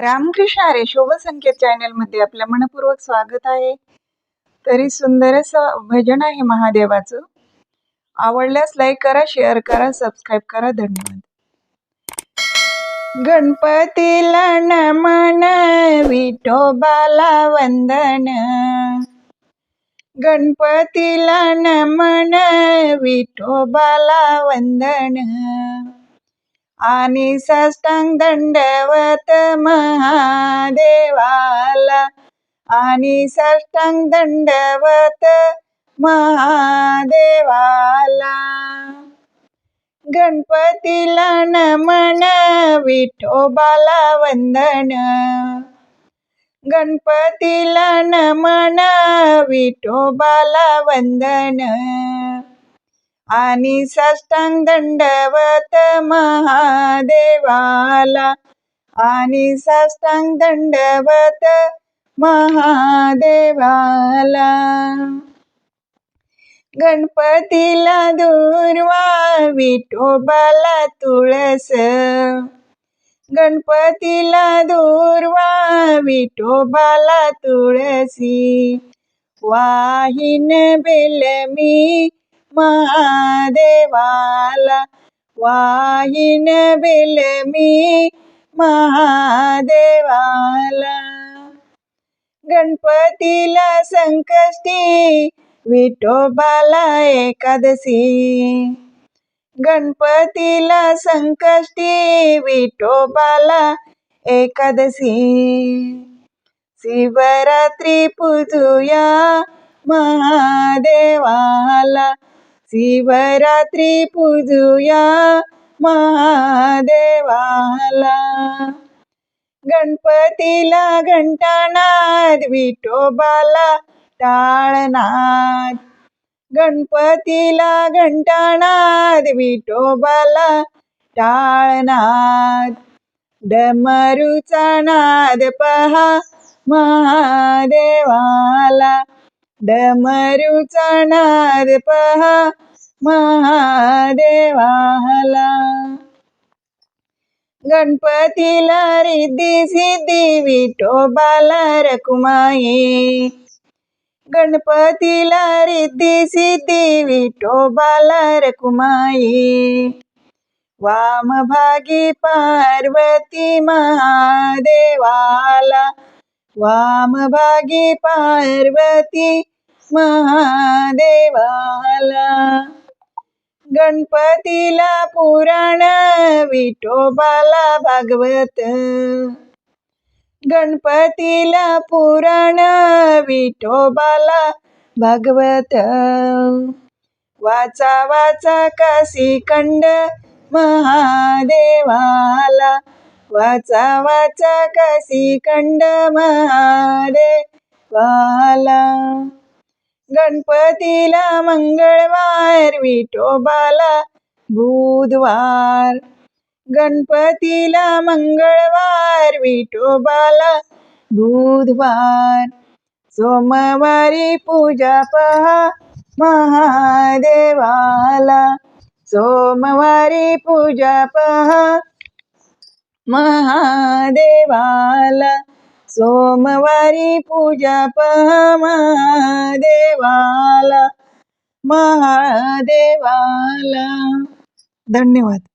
रामकृष्ण अरे शोभसंकेत संकेत चॅनलमध्ये मनपूर्वक स्वागत आहे. तरी सुंदर असं भजन आहे महादेवाचं. आवडल्यास लाईक करा शेअर करा सबस्क्राईब करा. धन्यवाद. गणपतीला नमन विठोबाला वंदन. गणपतीला नमन विठोबाला वंदन. आणि साष्टांग दंडवत महादेवाला. आणि साष्टांग दंडवत महादेवाला. गणपतीला नमन विठोबाला वंदन. गणपतीला नमन विठोबाला वंदन. आणि साष्टांग दंडवत महादेवाला. आणि साष्टांग दंडवत महादेवाला. गणपतीला दुर्वा विठोबाला तुळस. गणपतीला दुर्वा विठोबाला तुळसी. वाहिन बेलमी महादेवाला वाहिन बेलमी महादेवाला गणपतीला संकष्टी विठोबाला एकादशी गणपतीला संकष्टी विठोबाला एकादशी शिवरात्री पूजूया महादेवाला शिवरात्री पूजूया महादेवाला. गणपतीला घंटानाद विठोबाला टाळनाद. गणपतीला घंटानाद विठोबाला टाळनाद. डमरूचा नाद पहा महादेवाला. डमरू चणार पहा महादेवाला गणपतीला रिद्धी सिद्धी विठोबाला रकुमाई गणपतीला रिद्धी सिद्धी विठोबाला रकुमाई वामभागी पार्वती महादेवाला वामभागी पार्वती महादेवाला. गणपतीला पुराण विठोबाला भागवत. गणपतीला पुराण विठोबाला भागवत. वाचा वाचा काशी कंड महादेवाला. वाचा वाचा काशी खंड महादेवाला गणपतीला मंगळवार विठोबाला बुधवार. गणपतीला मंगळवार विठोबाला बुधवार. सोमवारी पूजा पहा महादेवाला. सोमवारी पूजा पहा महादेवाला. सोमवारी पूजा पहा महादेवाला. महादेवाला. धन्यवाद.